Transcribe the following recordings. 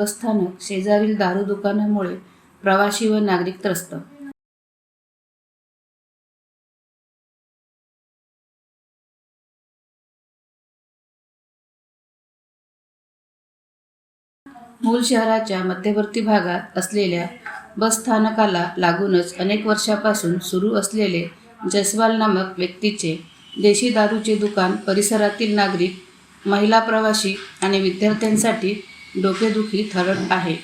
बसस्थानक शेजारील दारू दुकानामुळे प्रवासी व नागरिक त्रस्त. मूल शहराच्या मध्यवर्ती भागात असलेल्या बसस्थानकाला लागूनच अनेक वर्षापासून सुरू असलेले जयस्वाल नामक व्यक्तीचे देशी दारूचे दुकान परिसरातील नागरिक महिला प्रवासी आणि विद्यार्थ्यांसाठी डोकेदुखी ठरत आहे.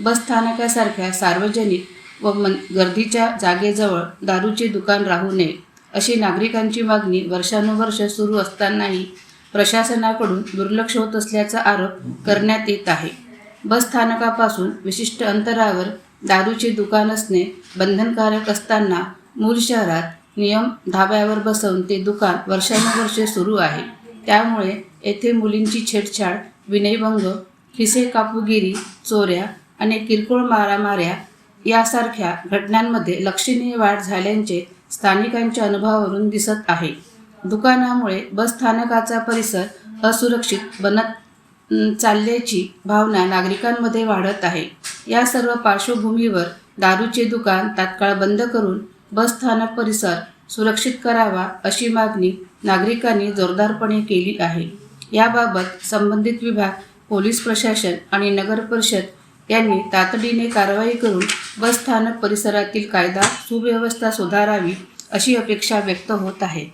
बसस्थानकासारख्या सार्वजनिक व मन गर्दीच्या जागेजवळ दारूचे दुकान राहू नये अशी नागरिकांची मागणी वर्षानुवर्ष सुरू असतानाही प्रशासनाकडून दुर्लक्ष होत असल्याचा आरोप करण्यात येत आहे. बसस्थानकापासून विशिष्ट अंतरावर दारूचे दुकान असणे बंधनकारक असताना मूल शहरात नियम धाब्यावर बसवून ते दुकान वर्षानुवर्षे सुरू आहे. त्यामुळे येथे मुलींची छेडछाड विनयभंग खिसे कापूगिरी चोऱ्या आणि किरकोळ मारामाऱ्या यासारख्या घटनांमध्ये लक्षणीय वाढ झाल्याचे स्थानिकांच्या अनुभवावरून दिसत आहे. दुकानामुळे बसस्थानकाचा परिसर असुरक्षित बनत चालल्याची भावना नागरिकांमध्ये वाढत आहे. या सर्व पार्श्वभूमीवर दारूचे दुकान तात्काळ बंद करून बसस्थानक परिसर सुरक्षित करावा अशी मागणी नागरिकांनी जोरदारपणे केली आहे. याबाबत संबंधित विभाग पोलीस प्रशासन आणि नगर परिषद यांनी तातडीने कारवाई करून बसस्थानक परिसरातील कायदा सुव्यवस्था सुधारावी अशी अपेक्षा व्यक्त होत आहे.